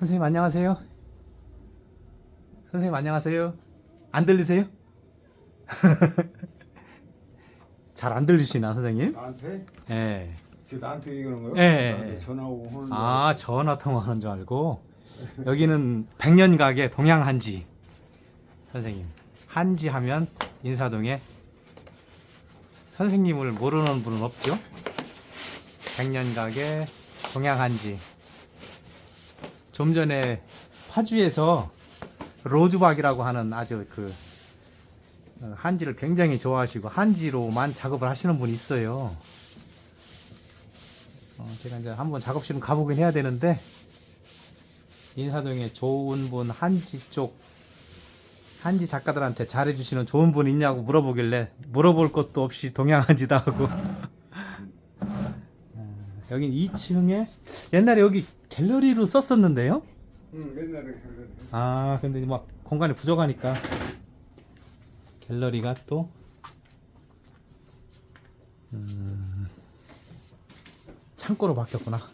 선생님 안녕하세요. 선생님 안녕하세요. 안 들리세요? 잘 안 들리시나 선생님? 나한테? 예. 지금 나한테 얘기하는 거요? 예, 예, 나한테 예. 전화 오고 하는 거. 아 전화 통화하는 줄 알고 여기는 백년 가게 동양 한지 선생님 한지 하면 인사동에 선생님을 모르는 분은 없죠? 백년 가게 동양 한지 좀 전에 파주에서 로즈박이라고 하는 아주 그 어, 한지를 굉장히 좋아하시고 한지로만 작업을 하시는 분이 있어요. 어, 제가 이제 한번 작업실은 가보긴 해야 되는데 인사동에 좋은 분 한지 쪽 한지 작가들한테 잘해주시는 좋은 분 있냐고 물어보길래 물어볼 것도 없이 동양 한지다 하고 어, 여긴 2층에 옛날에 여기 갤러리로 썼었는데요. 응, 옛날에 그래. 아 근데 막 공간이 부족하니까 갤러리가 또 음, 창고로 바뀌었구나.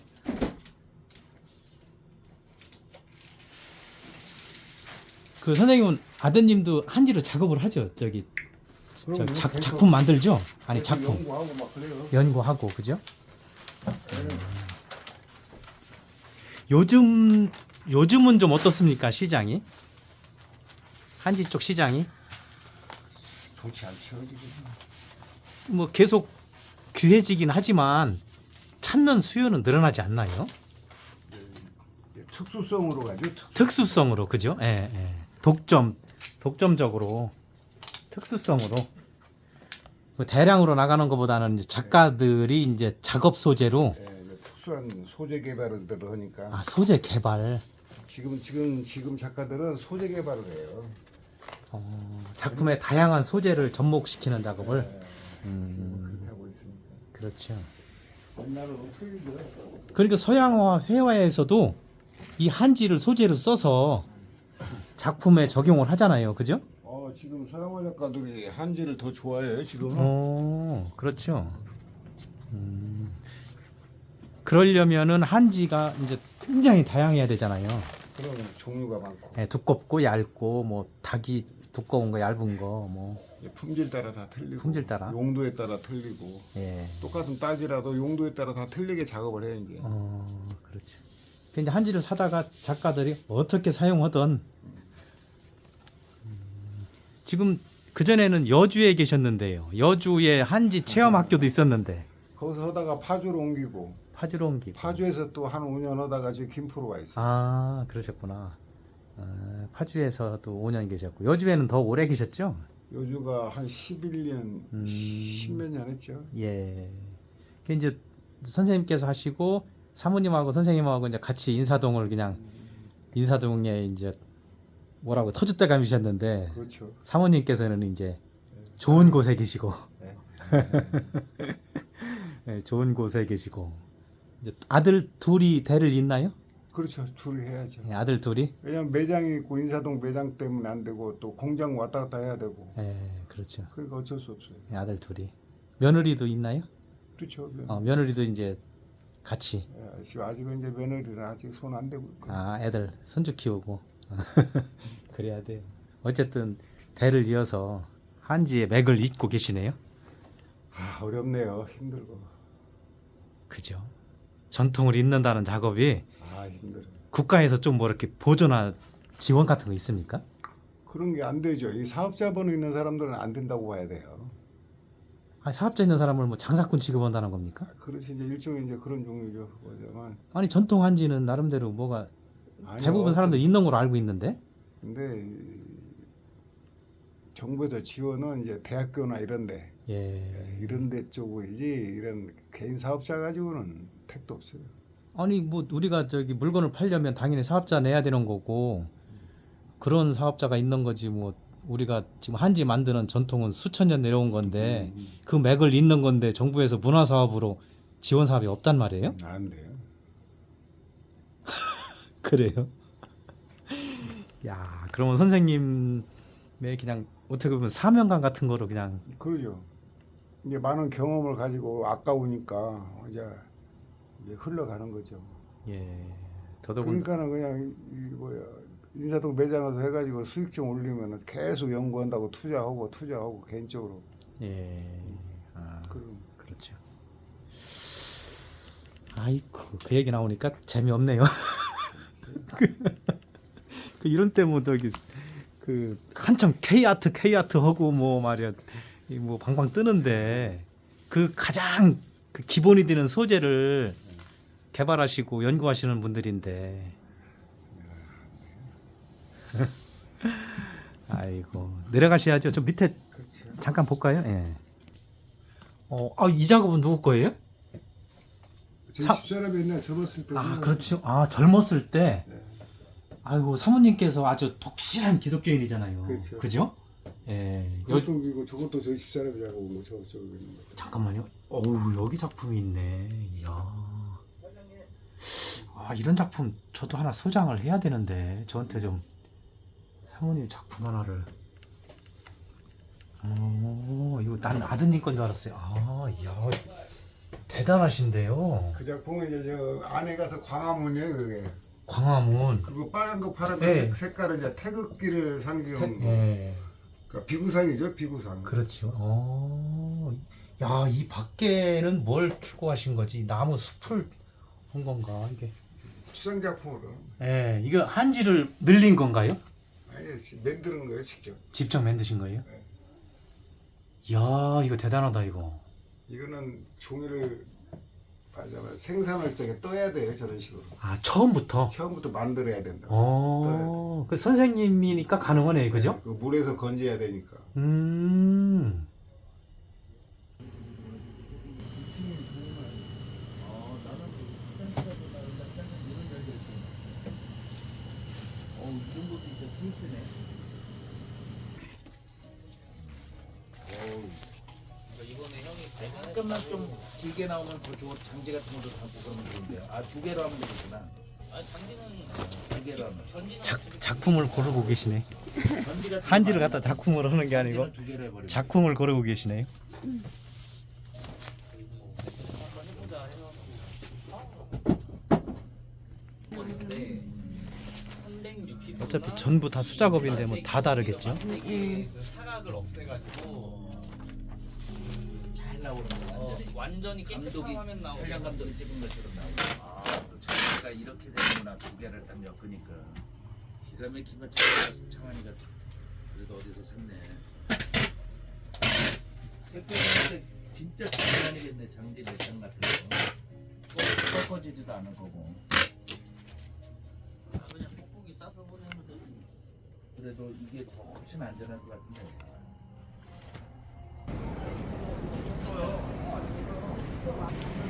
그 선생님은 아드님도 한지로 작업을 하죠. 저기 저. 작, 작품 만들죠. 아니 작품 연구하고 막 그래요. 연구하고 그죠? 요즘 요즘은 좀 어떻습니까 시장이? 한지 쪽 시장이 좋지 않죠. 뭐 계속 귀해지긴 하지만 찾는 수요는 늘어나지 않나요? 예, 특수성으로 가죠. 특... 특수성으로 그죠? 예, 예. 독점 독점적으로 특수성으로 뭐 대량으로 나가는 것보다는 이제 작가들이 이제 작업 소재로 예, 특수한 소재 개발을 들어하니까 아 소재 개발 지금 지금 지금 작가들은 소재 개발을 해요. 어, 작품의 다양한 소재를 접목시키는 작업을 예, 음. 그렇게 하고 있으니까. 그렇죠. 옛날은 틀리죠. 그러니까 서양화 회화에서도 이 한지를 소재로 써서 작품에 적용을 하잖아요. 그죠? 어 지금 서양화 작가들이 한지를 더 좋아해요 지금. 어, 그렇죠. 음, 그러려면은 한지가 이제 굉장히 다양해야 되잖아요. 그런 종류가 많고 예, 두껍고 얇고 뭐 닭이 두꺼운 거 얇은 거 뭐 이제 품질 따라 다 틀리고 품질 따라? 용도에 따라 틀리고 예. 똑같은 딱이라도 용도에 따라 다 틀리게 작업을 해요 이제. 어, 그렇죠. 그 이제 한지를 사다가 작가들이 어떻게 사용하던 음, 지금 그 전에는 여주에 계셨는데요. 여주에 한지 체험 학교도 있었는데 거기서 하다가 파주로 옮기고 파주로 옮기고. 파주에서 또 한 5년 하다가 지금 김포로 와 있어요. 아, 그러셨구나. 아, 파주에서도 5년 계셨고 여주에는 더 오래 계셨죠? 요주가 한 11년, 음. 10몇 년 했죠. 예. 그 이제 선생님께서 하시고 사모님하고 선생님하고 이제 같이 인사동을 그냥 인사동에 이제 뭐라고 터줏대 감이셨는데 그렇죠. 사모님께서는 이제 좋은 곳에 계시고 네. 예, 좋은 곳에 계시고 아들 둘이 대를 잇나요? 그렇죠. 둘이 해야죠. 예, 아들 둘이 왜냐면 매장이 있고 인사동 매장 때문에 안 되고 또 공장 왔다 갔다 해야 되고 예, 그렇죠. 그러니까 어쩔 수 없어요. 예, 아들 둘이 며느리도 있나요? 그렇죠. 어, 며느리도 이제 같이 예, 지금 아직은 이제 며느리는 아직 손 안 대고 있고. 아 애들 손주 키우고 그래야 돼요. 어쨌든 대를 이어서 한지의 맥을 잇고 계시네요. 아, 어렵네요. 힘들고. 그죠? 전통을 잇는다는 작업이 아 힘들어. 국가에서 좀 뭐 이렇게 보조나 지원 같은 거 있습니까? 그런 게 안 되죠. 이 사업자 번호 있는 사람들은 안 된다고 봐야 돼요. 아니, 사업자 있는 사람을 뭐 장사꾼 취급한다는 겁니까? 그렇지 이제 일종의 이제 그런 종류죠. 그거지만 아니 전통 한지는 나름대로 뭐가 아니요. 대부분 사람들 있는 걸로 알고 있는데 근데 이 정부에서 지원은 이제 대학교나 이런데 예. 이런데 쪽이지 이런 개인 사업자 가지고는 택도 없어요. 아니 뭐 우리가 저기 물건을 팔려면 당연히 사업자 내야 되는 거고 그런 사업자가 있는 거지 뭐 우리가 지금 한지 만드는 전통은 수천 년 내려온 건데 음, 그 맥을 잇는 건데 정부에서 문화 사업으로 지원 사업이 없단 말이에요? 음, 안 돼요. 그래요? 야, 그러면 선생님 의 그냥 어떻게 보면 사명감 같은 거로 그냥 그러죠. 이제 많은 경험을 가지고 아까우니까 이제 이제 흘러가는 거죠. 예 더더군 그러니까는 그냥 이 뭐야 인사동 매장에서 해가지고 수익 좀 올리면은 계속 연구한다고 투자하고 투자하고 개인적으로 예. 아, 그럼 그렇죠. 아이고 그 얘기 나오니까 재미없네요. 그, 그 이런 때문에 저기 그 한참 K 아트 K 아트 하고 뭐 말이야 이뭐 방방 뜨는데 그 가장 그 기본이 되는 소재를 개발하시고 연구하시는 분들인데 아이고 내려가셔야죠. 저 밑에 그렇죠. 잠깐 볼까요? 예. 어, 아, 이 작업은 누구 거예요? 저희 사- 집사람이 옛날 젊었을 때 아, 그렇죠. 아, 젊었을 때. 네. 아이고, 사모님께서 아주 독실한 기독교인이잖아요. 그렇죠. 그죠? 예. 여, 이거 저것도 저희 집사람이 작업한 거 저거 저거 있는 거. 잠깐만요. 어우, 여기 작품이 있네. 이야. 아, 이런 작품 저도 하나 소장을 해야 되는데, 저한테 좀 사모님 작품 하나를. 어, 이거 난 아드님 건 줄 알았어요. 아, 이야. 대단하신데요. 그 작품은 이제 저 안에 가서 광화문이에요 그게. 광화문. 그리고 빨간 거 파란 거 네. 색- 색깔은 이제 태극기를 상징하는 거. 예. 그러니까 비구상이죠 비구상. 그렇죠. 어. 야, 이 밖에는 뭘 추구하신 거지? 나무 숲을 한 건가, 이게? 추상 작품으로. 예, 이거 한지를 늘린 건가요? 아니 시- 만드는 거예요 직접. 직접 만드신 거예요? 네. 야, 이거 대단하다, 이거. 이거는 종이를 생산할 적에 떠야 돼요 저런 식으로. 아, 처음부터? 처음부터 만들어야 된다. 어, 그 선생님이니까 가능하네, 그죠? 그 물에서 건져야 되니까. 음. 어, 이런 것도 있어. 케이스네. 잠깐만 좀 길게 나오면 더 좋아. 장지 같은 것도 담고 그러면 좋은데요. 아, 두 개로 하면 되겠구나. 아, 장지는 두 개로 하면. 작, 작품을 고르고 계시네. 전지 같은 한지를 거 갖다 작품으로 하는 게 아니고 장지는 두 개로 해버려. 작품을 고르고 계시네요. 어차피 전부 다 수작업인데 뭐 다 다르겠죠? 사각을 없애가지고 잘 나오는 거. 어, 완전히 감독이 깨끗하면 나오고 촬영 감독이 찍은 것처럼 나오고. 아, 또 장지가 이렇게 되는구나. 두 개를 딱 엮으니까. 기가 막힌 거 창환이가, 창환이가 그래도 어디서 샀네. 대표님한테 진짜 장난이겠네. 장지 매장 같은 거. 꺾어지지도 않을 거고. 아, 그냥 뽁뽁이 싸서 보내면 되지 그래도 이게 더 훨씬 안전할 것 같은데. 课吗？